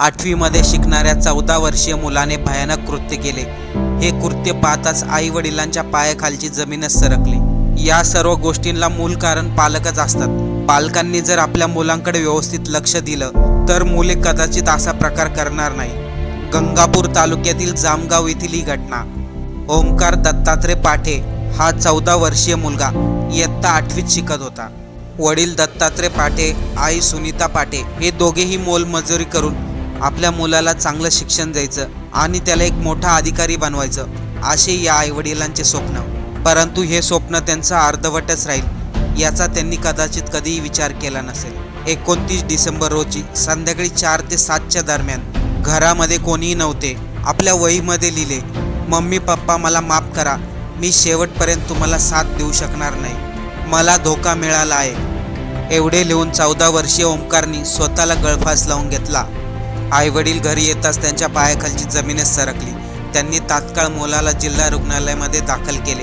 आठवीमध्ये शिकणाऱ्या चौदा वर्षीय मुलाने भयानक कृत्य केले. हे कृत्य पाहताच आई वडिलांच्या पायाखालची जमीनच सरकली. या सर्व गोष्टींना मूल कारण पालकच असतात. पालकांनी जर आपल्या मुलांकडे व्यवस्थित लक्ष दिलं तर मुले कदाचित असा प्रकार करणार नाही. गंगापूर तालुक्यातील जामगाव येथील ही घटना. ओंकार दत्तात्रय पाठे हा चौदा वर्षीय मुलगा इयत्ता आठवीत शिकत होता. वडील दत्तात्रय पाठे आई सुनीता पाठे हे दोघेही मोलमजुरी करून आपल्या मुलाला चांगलं शिक्षण द्यायचं आणि त्याला एक मोठा अधिकारी बनवायचं असे या आईवडिलांचे स्वप्न. परंतु हे स्वप्न त्यांचं अर्धवटच राहील याचा त्यांनी कदाचित कधीही विचार केला नसेल. एकोणतीस डिसेंबर रोजी संध्याकाळी चार ते सातच्या दरम्यान घरामध्ये कोणीही नव्हते आपल्या वहीमध्ये लिहिले मम्मी पप्पा मला माफ करा मी शेवटपर्यंत तुम्हाला साथ देऊ शकणार नाही. मला धोका मिळाला आहे. एवढे लिहून चौदा वर्षीय ओंकारनी स्वतःला गळफास लावून घेतला. आईवडील घरी येताच त्यांच्या पायाखालची जमीनच सरकली. त्यांनी तात्काळ मुलाला जिल्हा रुग्णालयामध्ये दाखल केले.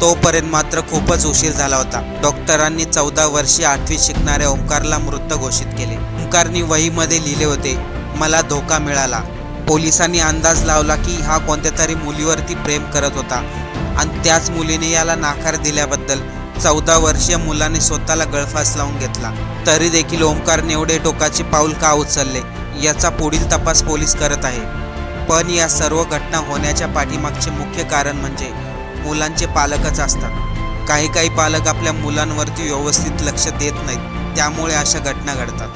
तोपर्यंत मात्र खूपच उशीर झाला होता. डॉक्टरांनी चौदा वर्षी आठवीत शिकणाऱ्या ओंकारला मृत घोषित केले. ओंकारनी वहीमध्ये लिहिले होते मला धोका मिळाला. पोलिसांनी अंदाज लावला की हा कोणत्या तरी मुलीवरती प्रेम करत होता. आणि त्याच मुलीने याला नाकार दिल्याबद्दल चौदा वर्षीय मुलाने स्वतःला गळफास लावून घेतला. तरी देखील ओंकारने एवढे टोकाचे पाऊल का उचलले? याचा पुढील तपास पोलीस करत आहे. पण या सर्व घटना होण्याच्या पाठीमागचे मुख्य कारण म्हणजे मुलांचे पालकच असतात. काही काही पालक आपल्या मुलांवरती व्यवस्थित लक्ष देत नाहीत. त्यामुळे अशा घटना घडतात.